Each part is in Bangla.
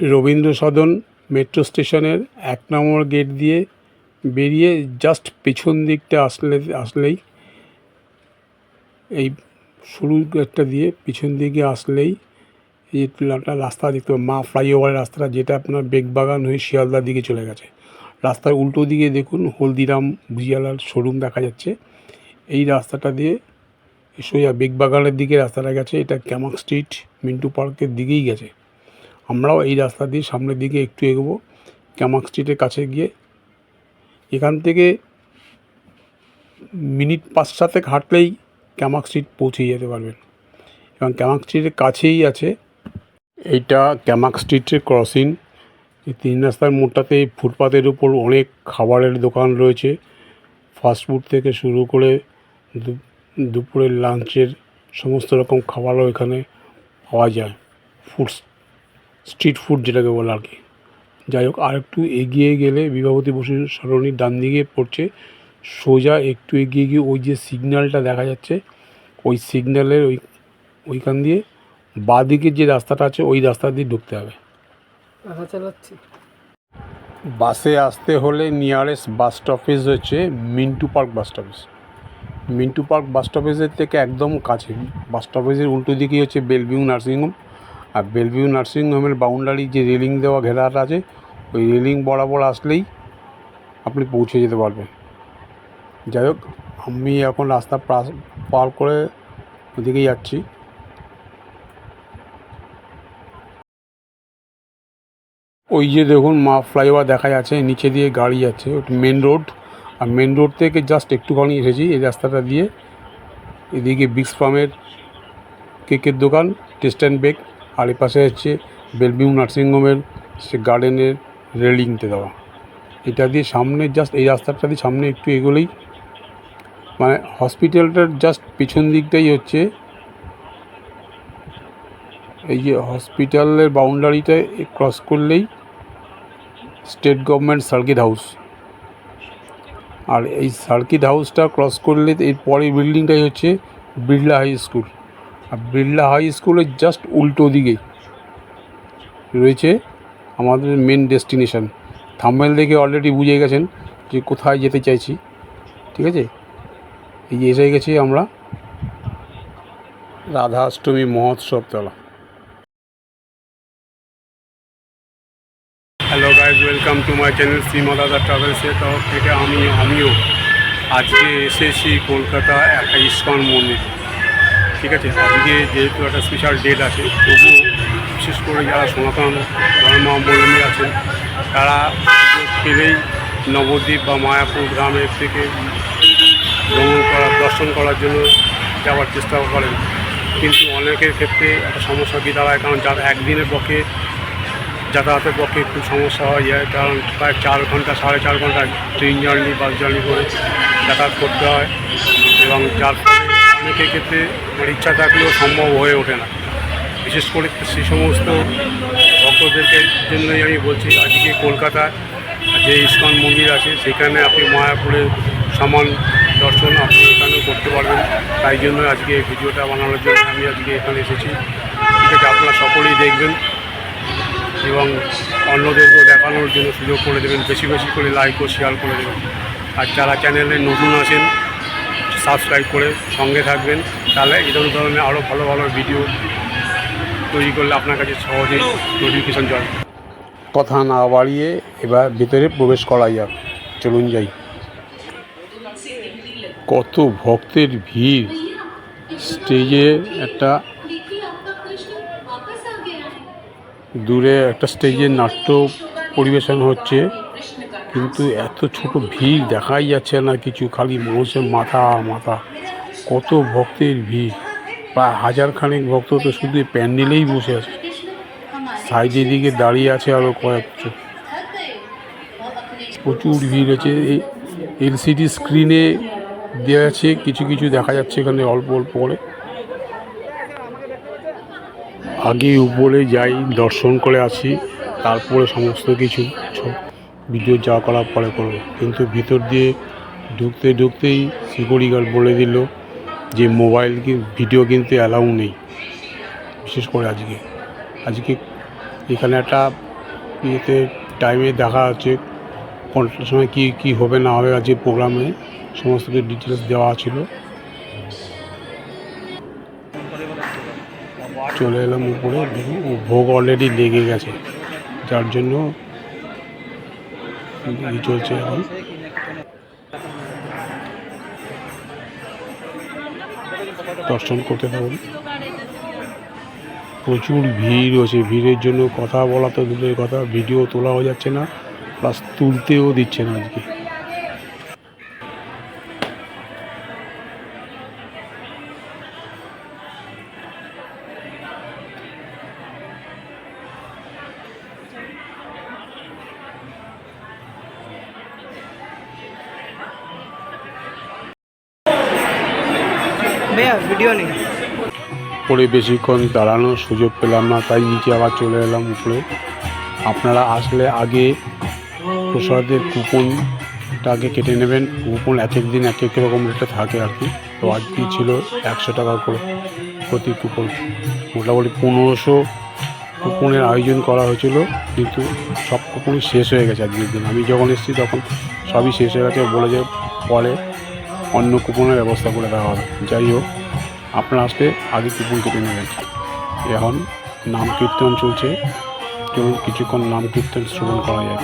রবীন্দ্র সদন মেট্রো স্টেশনের এক নম্বর গেট দিয়ে বেরিয়ে জাস্ট পেছন দিকটা আসলে আসলেই এই শুরু গেটটা দিয়ে পিছন দিকে আসলেই এই একটা রাস্তা দেখতে পাবেন, মা ফ্লাইওভারের রাস্তাটা যেটা আপনার বেগবাগান হয়ে শিয়ালদার দিকে চলে গেছে। রাস্তার উল্টো দিকে দেখুন হলদিরাম ভুজিয়ালার শোরুম দেখা যাচ্ছে। এই রাস্তাটা দিয়ে সোজা বেগবাগানের দিকে রাস্তাটা গেছে এটা ক্যামাক স্ট্রিট মিন্টু পার্কের দিকেই গেছে। আমরাও এই রাস্তা দিয়ে সামনের দিকে একটু এগোবো, ক্যামাক স্ট্রিটের কাছে গিয়ে। এখান থেকে মিনিট পাঁচ সাতেক হাঁটলেই ক্যামাক স্ট্রিট পৌঁছে যেতে পারবেন। এবং ক্যামাক স্ট্রিটের কাছেই আছে এইটা ক্যামাক স্ট্রিটের ক্রসিং। এই তিন রাস্তার মোড়টাতে ফুটপাতের উপর অনেক খাবারের দোকান রয়েছে। ফাস্টফুড থেকে শুরু করে দুপুরের লাঞ্চের সমস্ত রকম খাবারও এখানে পাওয়া যায়। ফুড স্ট্রিট ফুড যেটাকে বলে আর কি। যাই হোক আর একটু এগিয়ে গেলে বিভাবতী বসুর সরণির ডান দিকে পড়ছে। সোজা একটু এগিয়ে গিয়ে ওই যে সিগন্যালটা দেখা যাচ্ছে ওই সিগন্যালের ওই ওইখান দিয়ে বাঁ দিকের যে রাস্তাটা আছে ওই রাস্তা দিয়ে ঢুকতে হবে। চালাচ্ছি। বাসে আসতে হলে নিয়ারেস্ট বাস স্টপেজ হচ্ছে Mintu park bus stoppage. Mintu park bus স্টপেজের থেকে একদম কাছে। বাস স্টপেজের উল্টো দিকেই হচ্ছে বেলভিউ নার্সিংহোম। আর বেলভিউ নার্সিংহোমের বাউন্ডারি যে রেলিং দেওয়া ঘেরাটা আছে, ওই রেলিং বরাবর আসলেই আপনি পৌঁছে যেতে পারবেন। যাই হোক, আমি এখন রাস্তা পার করে ওদিকে যাচ্ছি। ওই যে দেখুন, মা ফ্লাইওভার দেখা যাচ্ছে, নিচে দিয়ে গাড়ি যাচ্ছে, ওটা মেন রোড। আর মেন রোড থেকে জাস্ট একটুখানি এসেছি এই রাস্তাটা দিয়ে এদিকে বিক্স ফার্মের কেকের দোকান, টেস্ট অ্যান্ড বেক। আর এ পাশে হচ্ছে বেলভিউ নার্সিংহোমের সে গার্ডেনের রেলিংতে দেওয়া। এটা দিয়ে সামনে জাস্ট এই রাস্তাটা দিয়ে সামনে একটু এগোলেই মানে হসপিটালটার জাস্ট পিছন দিকটাই হচ্ছে এই যে হসপিটালের বাউন্ডারিটা ক্রস করলেই স্টেট গভর্নমেন্ট সার্কিট হাউস আর এই সার্কিট হাউসটা ক্রস করলে এর পরের বিল্ডিংটাই হচ্ছে বিড়লা হাই স্কুল আর বিড়লা হাই স্কুলের জাস্ট উল্টো দিকে। রয়েছে আমাদের মেন ডেস্টিনেশন থাম্বেল দেখে অলরেডি বুঝে গেছেন যে কোথায় যেতে চাইছি। ঠিক আছে? এই এসে গেছি আমরা রাধাষ্টমী মহোৎসব তলা hello guys welcome to my channel Shrima Dada ট্রাভেলসের তরফ থেকে আমি, আমিও আজকে এসেছি কলকাতা একটা ইস্কন মন্দির। ঠিক আছে, আজকে যেহেতু একটা স্পেশাল ডেট আছে তবু বিশেষ করে যারা সনাতন ধর্মাবলম্বী আছেন, তারা পেলেই নবদ্বীপ বা মায়াপুর গ্রামের থেকে ভ্রমণ করার দর্শন করার জন্য যাওয়ার চেষ্টা করেন। কিন্তু অনেকের ক্ষেত্রে একটা সমস্যা কি দাঁড়ায়, কারণ যার একদিনের পক্ষে, যাতায়াতের পক্ষে একটু সমস্যা হয়ে যায়, কারণ প্রায় চার ঘণ্টা, সাড়ে চার ঘণ্টা ট্রেন জার্নি, বাস জার্নি করে যাতায়াত করতে হয় এবং যার ফলে অনেকের ক্ষেত্রে ইচ্ছা থাকলেও সম্ভব হয়ে ওঠে না। বিশেষ করে সেই সমস্ত ভক্তদেরকে জন্যই আমি বলছি, আজকে কলকাতায় যে ইস্কন মন্দির আছে, সেখানে আপনি মায়াপুরের সমান দর্শন আপনি এখানেও করতে পারবেন। তাই জন্য আজকে এই ভিডিওটা বানানোর জন্য আমি আজকে এখানে এসেছি। ঠিক আপনারা সকলেই দেখবেন এবং অন্যদেরকেও দেখানোর জন্য সুযোগ করে দেবেন। বেশি বেশি করে লাইক ও শেয়ার করে দেবেন। আর যারা চ্যানেলে নতুন আছেন সাবস্ক্রাইব করে সঙ্গে থাকবেন। তাহলে এরকম ধরনের আরও ভালো ভালো ভিডিও তৈরি করলে আপনার কাছে সহজেই নোটিফিকেশন যাবে কথা না বাড়িয়ে এবার ভিতরে প্রবেশ করা যাক। চলুন যাই। কত ভক্তের ভিড়। স্টেজে একটা দূরে একটা স্টেজে নাট্য পরিবেশন হচ্ছে। কিন্তু এত ছোট ভিড় দেখাই যাচ্ছে না কিছু, খালি মানুষের মাথা মাথা। কত ভক্তের ভিড়। প্রায় হাজার খানেক ভক্ত তো শুধু প্যান্ডেলেই বসে আছে। সাইডের দিকে দাঁড়িয়ে আছে আরও কয়েকজন। প্রচুর ভিড় আছে এই এলসিডি স্ক্রিনে দেওয়া আছে, কিছু কিছু দেখা যাচ্ছে এখানে অল্প অল্প করে। আগে উপরে যাই, দর্শন করে আসি, তারপরে সমস্ত কিছু ভিডিও যা করার পরে করব। কিন্তু ভিতর দিয়ে ঢুকতে ঢুকতেই সিকিউরিটি গার্ড বলে দিল যে মোবাইল ভিডিও কিনতে অ্যালাউ নেই, বিশেষ করে আজকে। আজকে এখানে একটা ইয়েতে টাইমে দেখা আছে কোনটার সময় কী কী হবে না হবে আজকে প্রোগ্রামে সমস্ত কিছু ডিটেলস দেওয়া ছিল। চলে এলাম উপরে, ভোগ অলরেডি লেগে গেছে। যার জন্য ই চলছে এখন। দর্শন করতে থাকুন। প্রচুর ভিড় হয়েছে ভিড়ের জন্য কথা বলা তো দূরের কথা, ভিডিও তোলাও যাচ্ছে না, প্লাস তুলতেও দিচ্ছে না আজকে। বেশিক্ষণ দাঁড়ানোর সুযোগ পেলাম না, তাই নিচে আবার চলে এলাম উপরে। আপনারা আসলে আগে প্রসাদের কুপনটাকে কেটে নেবেন। কুপন এক এক দিন এক এক রকম রেটে থাকে আর কি। তো আজকে ছিল একশো টাকা করে প্রতি কুপন। মোটামুটি পনেরোশো কুপনের আয়োজন করা হয়েছিল, কিন্তু সব কুপনই শেষ হয়ে গেছে আজকের দিন। আমি যখন এসেছি তখন সবই শেষ হয়ে গেছে। বলে যে পরে অন্য কুপনের ব্যবস্থা করে দেওয়া হবে। যাই হোক আপনারা আসলে আগে কুপন কেটে নেবেন। এখন নাম কীর্তন চলছে। চলুন কিছুক্ষণ নাম কীর্তন শ্রবণ করা যায়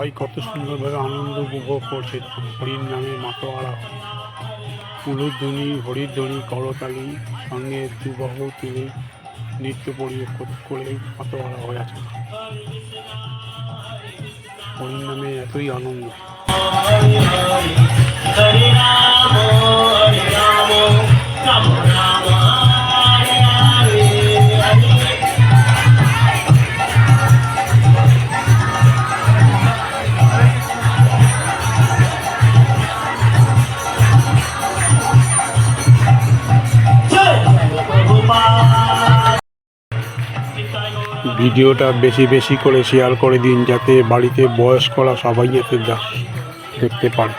সবাই কত সুন্দরভাবে আনন্দ উপভোগ করছে। হরির নামে মাতোয়ারা। উলুধ্বনি হরিধ্বনি, করতালি সঙ্গে দুবাহ তিনি নৃত্য পরিবেশ করে মাতোয়ারা হয়ে আছে। হরির নামে এতই আনন্দ। ভিডিওটা বেশি বেশি করে শেয়ার করে দিন যাতে বাড়িতে বয়স্করা সবাই দা- দেখতে পারে।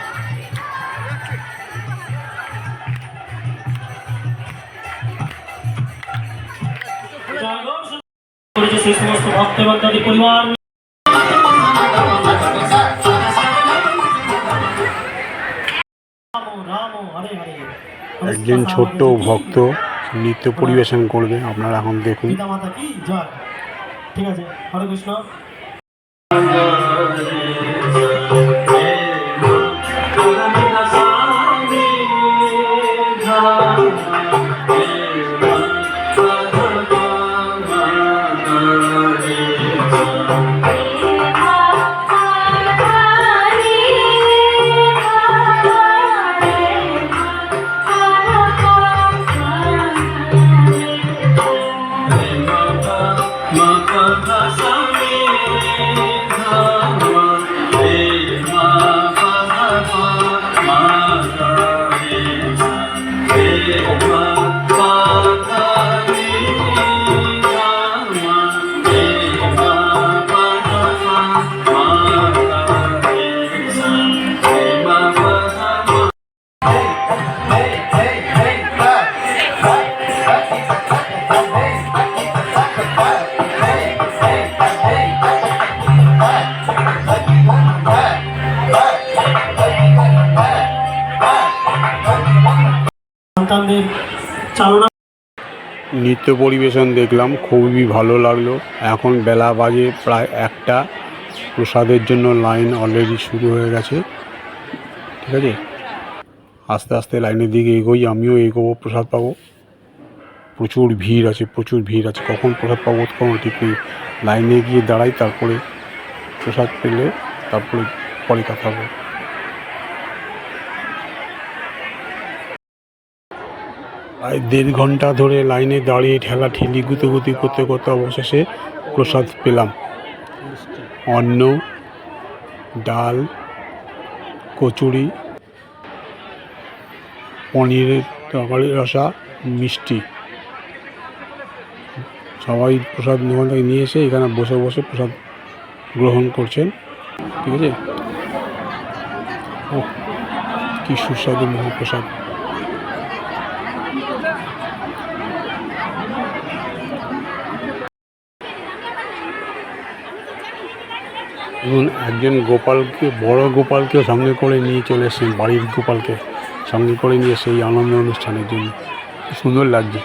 একজন ছোট্ট ভক্ত নৃত্য পরিবেশন করবে, আপনারা এখন দেখুন। ঠিক আছে হরে কৃষ্ণ। সন্তানদের চালনা নৃত্য পরিবেশন দেখলাম, খুবই ভালো লাগল। এখন বেলা বাজে প্রায় একটা। প্রসাদের জন্য লাইন অলরেডি শুরু হয়ে গেছে। ঠিক আছে? আস্তে আস্তে লাইনের দিকে এগোই, আমিও এগোবো, প্রসাদ পাবো। প্রচুর ভিড় আছে, প্রচুর ভিড় আছে। কখন প্রসাদ পাবো কোনো ঠিক নেই। লাইনে গিয়ে দাঁড়াই, তারপরে প্রসাদ পেলে তারপরে পরে কথা হবে। প্রায় দেড় ঘণ্টা ধরে লাইনে দাঁড়িয়ে ঠেলা ঠেলি গুতোগুতি করতে করতে অবশেষে প্রসাদ পেলাম। অন্ন, ডাল, কচুরি পনিরের তরকারি, রসা, মিষ্টি। সবাই প্রসাদ ওখান থেকে নিয়ে এসে এখানে বসে বসে প্রসাদ গ্রহণ করছেন। ঠিক আছে? ও কী সুস্বাদু মহাপ্রসাদ। এবং একজন গোপালকে, বড় গোপালকেও সঙ্গে করে নিয়ে চলে এসেছেন, বাড়ির গোপালকে সঙ্গে করে নিয়ে সেই আনন্দ অনুষ্ঠানের জন্য। সুন্দর লাগছে।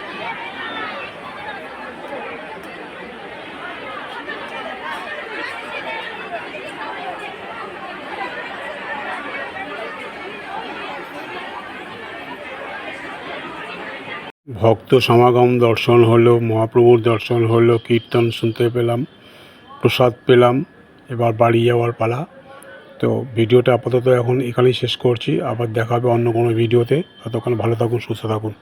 ভক্ত সমাগম দর্শন হলো, মহাপ্রভুর দর্শন হলো, কীর্তন শুনতে পেলাম, প্রসাদ পেলাম। এবার বাড়ি যাওয়ার পালা। তো ভিডিওটা আপাতত এখন এখানেই শেষ করছি। আবার দেখা হবে অন্য কোনো ভিডিওতে। ততক্ষণ ভালো থাকুন, সুস্থ থাকুন।